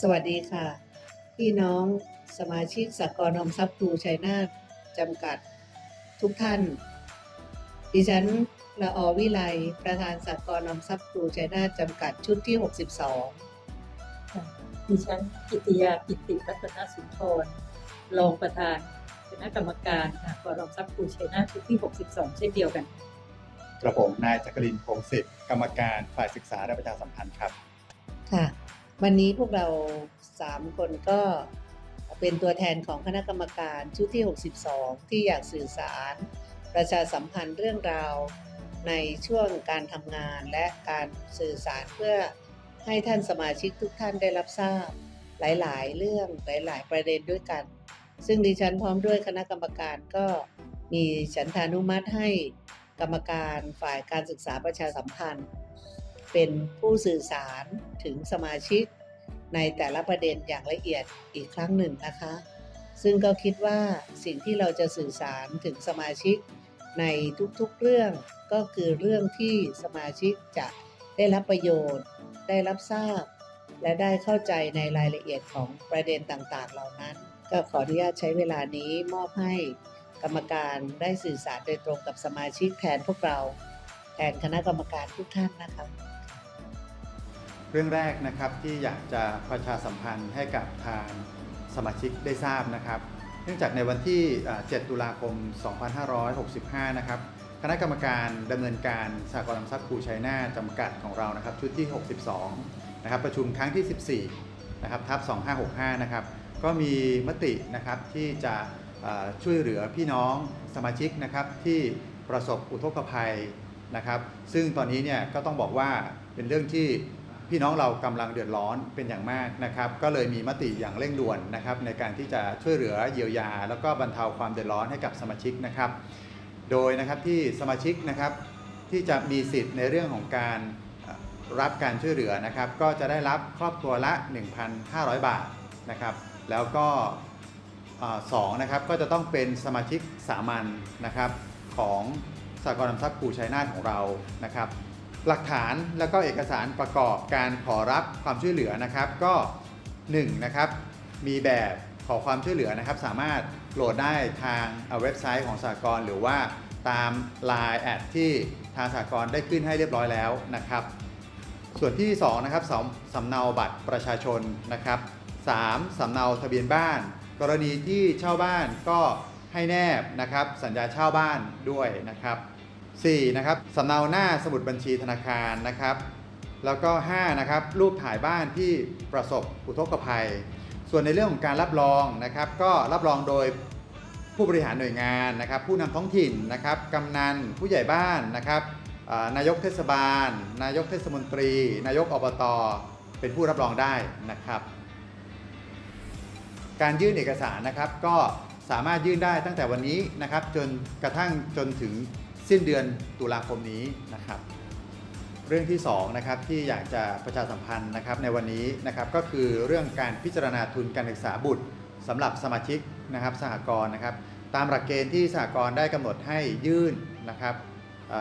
สวัสดีค่ะ พี่น้องสมาชิกสากลออมทรัพย์ครูชัยนาทจำกัดทุกท่าน ดิฉันละอวิไลประธานสากลออมทรัพย์ครูชัยนาทจำกัดชุดที่ 62ค่ะดิฉันกิติยาปิติรัตนสุนทรรองประธานคณะกรรมการค่ะกรองทรัพย์ครูชัยนาทชุดที่ 62 เช่นเดียวกันกระผมนายจักรินทร์พงศิษฐ์กรรมการฝ่ายศึกษาและประชาสัมพันธ์ครับ ค่ะ วันนี้พวกเราสามคนก็เป็นตัวแทนของคณะกรรมการชุดที่ 62 ที่อยากสื่อสาร ประชาสัมพันธ์เรื่องราวในช่วงการทำงานและการสื่อสารเพื่อให้ท่านสมาชิกทุกท่านได้รับทราบ หลาย ๆ เรื่องหลาย ๆ ประเด็นด้วยกัน ซึ่งดิฉันพร้อมด้วยคณะกรรมการก็มีฉันทานุมัติให้กรรมการฝ่ายการศึกษาประชาสัมพันธ์ เป็นผู้สื่อสารถึงสมาชิก ในแต่ละประเด็นอย่างละเอียดอีกครั้งหนึ่งนะคะ ซึ่งก็คิดว่าสิ่งที่เราจะสื่อสารถึงสมาชิก ในทุกๆเรื่องก็คือเรื่องที่สมาชิกจะได้รับประโยชน์ ได้รับทราบ และได้เข้าใจในรายละเอียดของประเด็นต่างๆ เหล่านั้น ก็ขออนุญาตใช้เวลานี้มอบให้กรรมการได้สื่อสารโดยตรงกับสมาชิกแทนพวกเรา แทนคณะกรรมการทุกท่านนะคะ เรื่องแรกนะครับที่อยากจะประชาสัมพันธ์ให้กับทางสมาชิกได้ทราบนะครับ เนื่องจากในวันที่ 7 ตุลาคม 2565 นะครับคณะกรรมการดำเนินการสากลทรัพย์ครูชัยนาจำกัดของเรานะครับ ชุดที่ 62 นะครับ ประชุมครั้งที่ 14 นะครับทับ 2565 นะครับ ก็มีมตินะครับที่จะช่วยเหลือพี่น้องสมาชิกนะครับที่ประสบอุทกภัยนะครับ ซึ่งตอนนี้เนี่ยก็ต้องบอกว่าเป็นเรื่องที่ พี่น้องเรากำลังเดือดร้อนเป็นอย่างมากนะครับ ก็เลยมีมติอย่างเร่งด่วนนะครับ ในการที่จะช่วยเหลือเยียวยา แล้วก็บรรเทาความเดือดร้อนให้กับสมาชิกนะครับ โดยนะครับที่สมาชิกนะครับที่จะมีสิทธิ์ในเรื่องของการรับการช่วยเหลือนะครับ ก็จะได้รับครอบครัวละ 1,500 บาทนะครับ แล้วก็สองนะครับก็จะต้องเป็นสมาชิกสามัญนะครับของสากลนำทรัพย์ครูชัยนาทของเรานะครับ หลักฐานแล้วก็เอกสารประกอบการขอรับความช่วยเหลือนะครับก็1นะครับมีแบบขอความช่วยเหลือนะครับ สามารถโหลดได้ทางเว็บไซต์ของสากลหรือว่าตาม Line แอดที่ทางสากลได้ขึ้นให้เรียบร้อยแล้วนะครับ ส่วนที่2นะครับสสำเนาบัตรประชาชนนะครับ 3 สำเนาทะเบียนบ้าน กรณีที่เช่าบ้านก็ให้แนบนะครับสัญญาเช่าบ้านด้วยนะครับ 4นะครับสำเนาหน้าสมุดบัญชีธนาคารนะครับ แล้วก็5นะครับรูปถ่ายบ้านที่ประสบอุทกภัย ส่วนในเรื่องของการรับรองนะครับ ก็รับรองโดยผู้บริหารหน่วยงานนะครับ ผู้นำท้องถิ่นนะครับกำนันผู้ใหญ่บ้านนะครับนายกเทศบาล นายกเทศมนตรี นายกอบต เป็นผู้รับรองได้นะครับ การยื่นเอกสารนะครับก็สามารถยื่นได้ตั้งแต่วันนี้นะครับ จนกระทั่งจนถึง สิ้นเดือนตุลาคมนี้นะครับ เรื่องที่2นะครับที่อยากจะประชาสัมพันธ์นะครับในวันนี้นะครับก็คือเรื่องการพิจารณาทุนการศึกษาบุตรสำหรับสมาชิกนะครับสหกรณ์นะครับ ตามหลักเกณฑ์ที่สหกรณ์ได้กำหนดให้ยื่นนะครับอ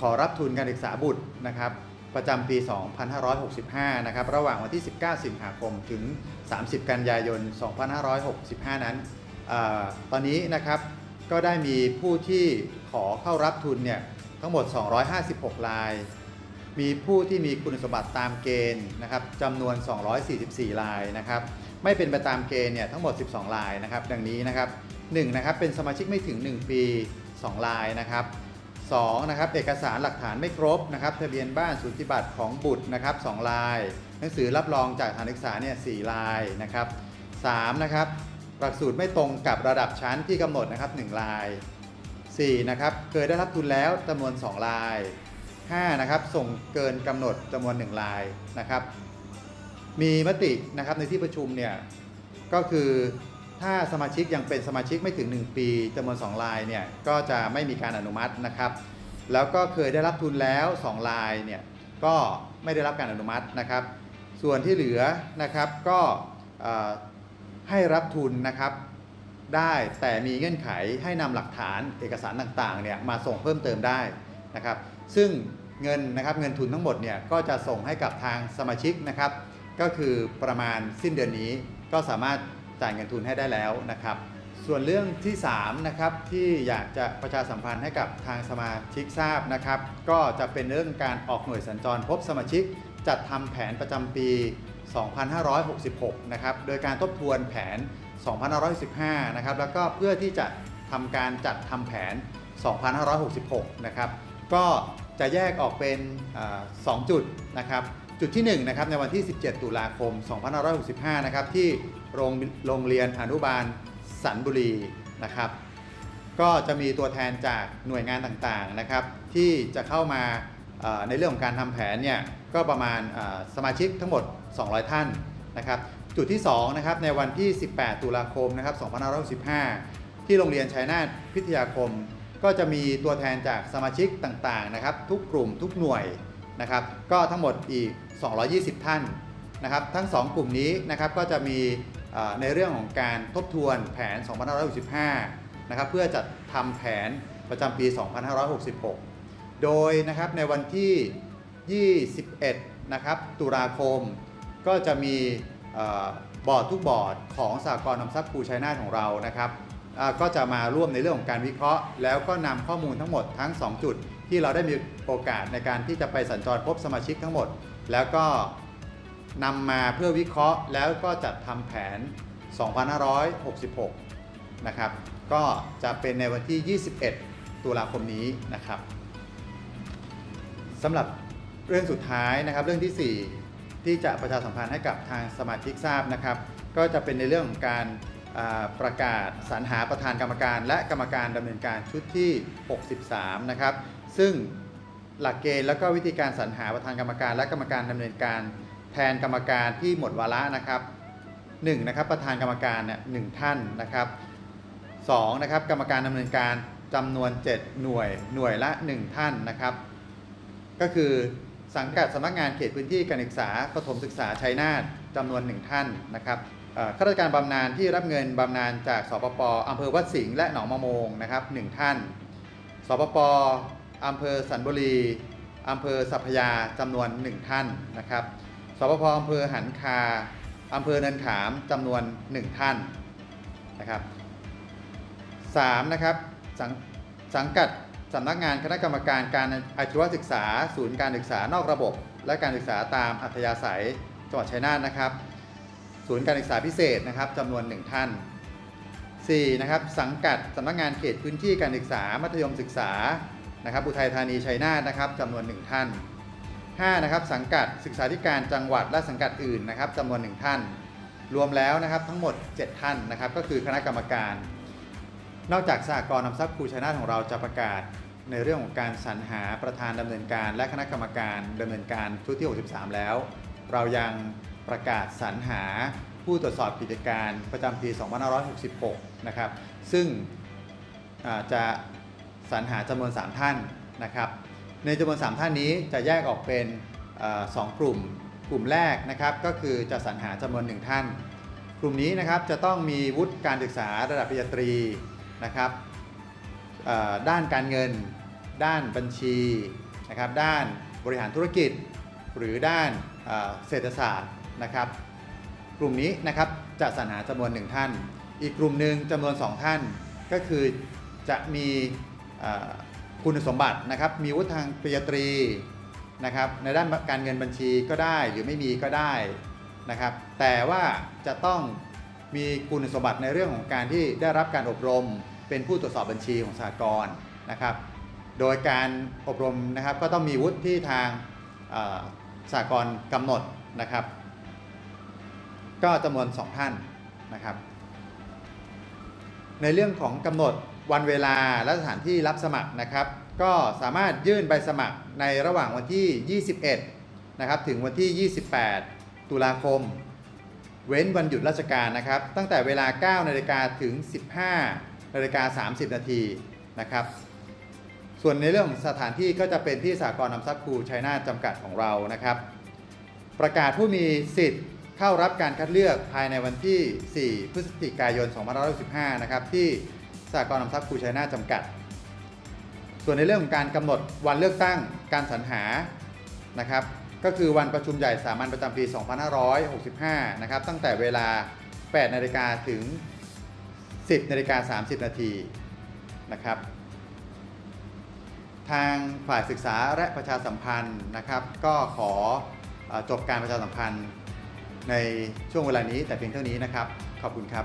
ขอรับทุนการศึกษาบุตรนะครับประจำปี 2565 นะครับ ระหว่างวันที่ 19 สิงหาคม ถึง 30 กันยายน 2565 นั้นอตอนนี้นะครับ ก็ได้มีผู้ที่ขอเข้ารับทุนเนี่ยทั้งหมด 256 ราย มีผู้ที่มีคุณสมบัติตามเกณฑ์นะครับจำนวน 244 รายนะครับ ไม่เป็นไปตามเกณฑ์เนี่ยทั้งหมด 12 รายนะครับ ดังนี้นะครับ1นะครับเป็นสมาชิกไม่ถึง 1 ปี 2 รายนะครับ2นะครับเอกสารหลักฐานไม่ครบนะครับทะเบียนบ้านสูติบัตรของบุตรนะครับ2ลาย หนังสือรับรองจากสถานศึกษาเนี่ยสลายนะครับ3นะครับ หลักสูตรไม่ตรงกับระดับชั้นที่กำหนดนะครับ1ลาย 4 นะครับเคยได้รับทุนแล้วจำนวน 2 ลาย 5 นะครับส่งเกินกำหนดจำนวน 1 ลายนะครับ มีมตินะครับในที่ประชุมเนี่ยก็คือถ้าสมาชิกยังเป็นสมาชิกไม่ถึง 1 ปีจำนวน 2 ลายเนี่ยก็จะไม่มีการอนุมัตินะครับ แล้วก็เคยได้รับทุนแล้ว 2 ลายเนี่ยก็ไม่ได้รับการอนุมัตินะครับ ส่วนที่เหลือนะครับก็ ให้รับทุนนะครับได้แต่มีเงื่อนไขให้นำหลักฐานเอกสารต่างๆเนี่ยมาส่งเพิ่มเติมได้นะครับ ซึ่งเงินนะครับเงินทุนทั้งหมดเนี่ยก็จะส่งให้กับทางสมาชิกนะครับ ก็คือประมาณสิ้นเดือนนี้ก็สามารถจ่ายเงินทุนให้ได้แล้วนะครับ ส่วนเรื่องที่3นะครับที่อยากจะประชาสัมพันธ์ให้กับทางสมาชิกทราบนะครับ ก็จะเป็นเรื่องการออกหน่วยสัญจรพบสมาชิก จัดทำแผนประจำปี 2566 นะครับ โดยการทบทวนแผน 2515 นะครับ แล้วก็เพื่อที่จะทำการจัดทำแผน 2566 นะครับ ก็จะแยกออกเป็นอาสองจุดนะครับ จุดที่ 1 นะครับ ในวันที่ 17 ตุลาคม 2565 นะครับ ที่โรงโรงเรียนอนุบาลสันบุรีนะครับ ก็จะมีตัวแทนจากหน่วยงานต่างๆ นะครับ ที่จะเข้ามาในเรื่องของการทำแผนเนี่ย ก็ประมาณสมาชิกทั้งหมด 200 ท่านนะครับ จุดที่2นะครับในวันที่ 18 ตุลาคมนะครับ2515ที่โรงเรียนชัยนาทพิทยาคม ก็จะมีตัวแทนจากสมาชิกต่างๆนะครับ ทุกกลุ่มทุกหน่วยนะครับ ก็ทั้งหมดอีก 220 ท่านนะครับ ทั้ง 2 กลุ่มนี้นะครับก็จะมีในเรื่องของการทบทวนแผน 2565 นะครับ เพื่อจัดทำแผนประจำปี 2566 โดยนะครับในวันที่ 21 นะครับ ตุลาคม ก็จะมีบอร์ดทุกบอร์ดของสากลนำทรัพย์ครูชัยนาทของเรานะครับก็จะมาร่วมในเรื่องของการวิเคราะห์ แล้วก็นำข้อมูลทั้งหมดทั้ง 2 จุด ที่เราได้มีโอกาสในการที่จะไปสัญจรพบสมาชิกทั้งหมด แล้วก็นำมาเพื่อวิเคราะห์ แล้วก็จัดทำแผน 2566 นะครับ ก็จะเป็นในวันที่ 21 ตุลาคมนี้นะครับสำหรับเรื่องสุดท้ายนะครับเรื่องที่ 4 ที่จะประชาสัมพันธ์ให้กับทางสมาชิกทราบนะครับ ก็จะเป็นในเรื่องของการประกาศสรรหาประธานกรรมการ และกรรมการดำเนินการชุดที่ 63 นะครับ ซึ่งหลักเกณฑ์และก็วิธีการสรรหาประธานกรรมการ และกรรมการดำเนินการ แทนกรรมการที่หมดวาระนะครับ 1. นะครับประธานกรรมการเนี่ยหนึ่งท่านนะครับ 2. นะครับกรรมการดำเนินการจำนวน 7 หน่วยหน่วยละ 1 ท่านนะครับ ก็คือ สังกัดสำนักงานเขตพื้นที่การศึกษาประถมศึกษาชัยนาทจำนวน1ท่านนะครับข้าราชการบำนาญที่รับเงินบำนาญจากสปปอำเภอวัดสิงห์และหนองมะโมงนะครับหนึ่งท่าน สปปอำเภอสันบุรีอำเภอสัพยาจำนวน1ท่านนะครับ สปปอำเภอหันคาอำเภอเนินขามจำนวน1ท่านนะครับ3นะครับสังสังกัด สำนักงานคณะกรรมการการอาชีวศึกษา ศูนย์การศึกษานอกระบบ และการศึกษาตามอัธยาศัยจังหวัดชัยนาทนะครับ ศูนย์การศึกษาพิเศษนะครับจำนวน 1 ท่าน 4 นะครับสังกัดสำนักงานเขตพื้นที่การศึกษามัธยมศึกษานะครับอุทัยธานีชัยนาทนะครับจำนวน 1 ท่าน 5 นะครับสังกัดศึกษาธิการจังหวัดและสังกัดอื่นนะครับจำนวน 1 ท่าน รวมแล้วนะครับทั้งหมด 7 ท่านนะครับก็คือคณะกรรมการ นอกจากสหกรณ์นำทรัพย์ครูชัยนาทของเราจะประกาศ ในเรื่องของการสรรหาประธานดำเนินการ และคณะกรรมการดำเนินการชุดที่ 63 แล้ว เรายังประกาศสรรหาผู้ตรวจสอบกิจการประจำปี 2566 นะครับ ซึ่งจะสรรหาจำนวน 3 ท่านนะครับ ในจำนวน 3 ท่านนี้จะแยกออกเป็นอสองกลุ่ม กลุ่มแรกนะครับก็คือจะสรรหาจำนวน 1 ท่าน กลุ่มนี้นะครับจะต้องมีวุฒิการศึกษาระดับปริญญาตรีนะครับด้านการเงิน ด้านบัญชีนะครับด้านบริหารธุรกิจ หรือด้านเศรษฐศาสตร์นะครับ กลุ่มนี้นะครับจะสรรหาจำนวนหนึ่งท่าน อีกกลุ่มหนึ่งจำนวน 2 ท่าน ก็คือจะมีคุณสมบัตินะครับมีวุฒิทางปริญญาตรีนะครับในด้านการเงินบัญชีก็ได้หรือไม่มีก็ได้นะครับ แต่ว่าจะต้องมีคุณสมบัติในเรื่องของการที่ได้รับการอบรม เป็นผู้ตรวจสอบบัญชีของสหกรณ์นะครับ โดยการอบรมนะครับก็ต้องมีวุฒิที่ทางสหกรณ์กำหนดนะครับ ก็จำนวน2ท่านนะครับ ในเรื่องของกำหนดวันเวลาและสถานที่รับสมัครนะครับ ก็สามารถยื่นใบสมัครในระหว่างวันที่ 21 นะครับ ถึงวันที่ 28 ตุลาคม เว้นวันหยุดราชการนะครับ ตั้งแต่เวลา 9 นาฬิกาถึง 15 นาฬิกา 30 นาทีนะครับ ส่วนในเรื่องสถานที่ก็จะเป็นที่สากลนำทรัพย์ครูชัยนาทจำกัดของเรานะครับ ประกาศผู้มีสิทธิ์เข้ารับการคัดเลือกภายในวันที่ 4 พฤศจิกายน 2515นะครับ ที่สากลนำทรัพย์ครูชัยนาทจำกัด ส่วนในเรื่องของการกำหนดวันเลือกตั้งการสรรหานะครับ ก็คือวันประชุมใหญ่สามัญประจำปี 2565 นะครับ ตั้งแต่เวลา 8 นาฬิกาถึง 10 นาฬิกา 30 นาทีนะครับ ทางฝ่ายศึกษาและประชาสัมพันธ์นะครับ ก็ขอจบการประชาสัมพันธ์ในช่วงเวลานี้แต่เพียงเท่านี้นะครับ ขอบคุณครับ